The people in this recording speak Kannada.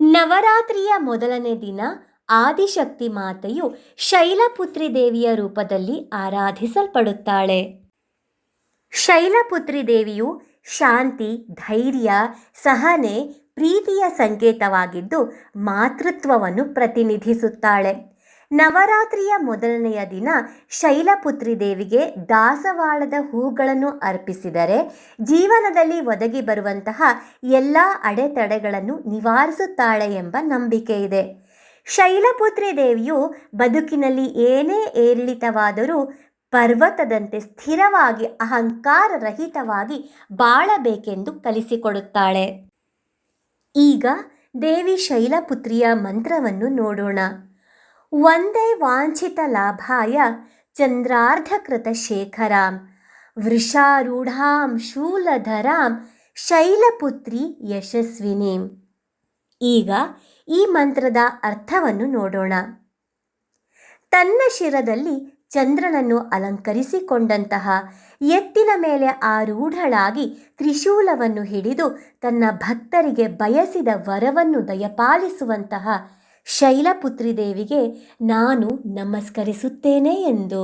ನವರಾತ್ರಿಯ ಮೊದಲನೇ ದಿನ ಆದಿಶಕ್ತಿ ಮಾತೆಯು ಶೈಲಪುತ್ರಿ ದೇವಿಯ ರೂಪದಲ್ಲಿ ಆರಾಧಿಸಲ್ಪಡುತ್ತಾಳೆ. ಶೈಲಪುತ್ರಿ ದೇವಿಯು ಶಾಂತಿ, ಧೈರ್ಯ, ಸಹನೆ, ಪ್ರೀತಿಯ ಸಂಕೇತವಾಗಿದ್ದು ಮಾತೃತ್ವವನ್ನು ಪ್ರತಿನಿಧಿಸುತ್ತಾಳೆ. ನವರಾತ್ರಿಯ ಮೊದಲನೆಯ ದಿನ ಶೈಲಪುತ್ರಿ ದೇವಿಗೆ ದಾಸವಾಳದ ಹೂಗಳನ್ನು ಅರ್ಪಿಸಿದರೆ ಜೀವನದಲ್ಲಿ ಒದಗಿ ಬರುವಂತಹ ಎಲ್ಲ ಅಡೆತಡೆಗಳನ್ನು ನಿವಾರಿಸುತ್ತಾಳೆ ಎಂಬ ನಂಬಿಕೆ ಇದೆ. ಶೈಲಪುತ್ರಿ ದೇವಿಯು ಬದುಕಿನಲ್ಲಿ ಏನೇ ಏರಿಳಿತವಾದರೂ ಪರ್ವತದಂತೆ ಸ್ಥಿರವಾಗಿ ಅಹಂಕಾರ ರಹಿತವಾಗಿ ಬಾಳಬೇಕೆಂದು ಕಲಿಸಿಕೊಡುತ್ತಾಳೆ. ಈಗ ದೇವಿ ಶೈಲಪುತ್ರಿಯ ಮಂತ್ರವನ್ನು ನೋಡೋಣ. ಒಂದೇ ವಾಂಛಿತ ಲಾಭಾಯ ಚಂದ್ರಾರ್ಧಕೃತ ಶೇಖರಾಂ ವೃಷಾರೂಢಾಂ ಶೂಲಧರಾಂ, ಶೈಲಪುತ್ರಿ ಯಶಸ್ವಿನೀಂ. ಈಗ ಈ ಮಂತ್ರದ ಅರ್ಥವನ್ನು ನೋಡೋಣ. ತನ್ನ ಶಿರದಲ್ಲಿ ಚಂದ್ರನನ್ನು ಅಲಂಕರಿಸಿಕೊಂಡಂತಹ ಎತ್ತಿನ ಮೇಲೆ ಆರೂಢಳಾಗಿ ತ್ರಿಶೂಲವನ್ನು ಹಿಡಿದು ತನ್ನ ಭಕ್ತರಿಗೆ ಬಯಸಿದ ವರವನ್ನು ದಯಪಾಲಿಸುವಂತಹ ಶೈಲಪುತ್ರಿ ದೇವಿಗೆ ನಾನು ನಮಸ್ಕರಿಸುತ್ತೇನೆ ಎಂದು.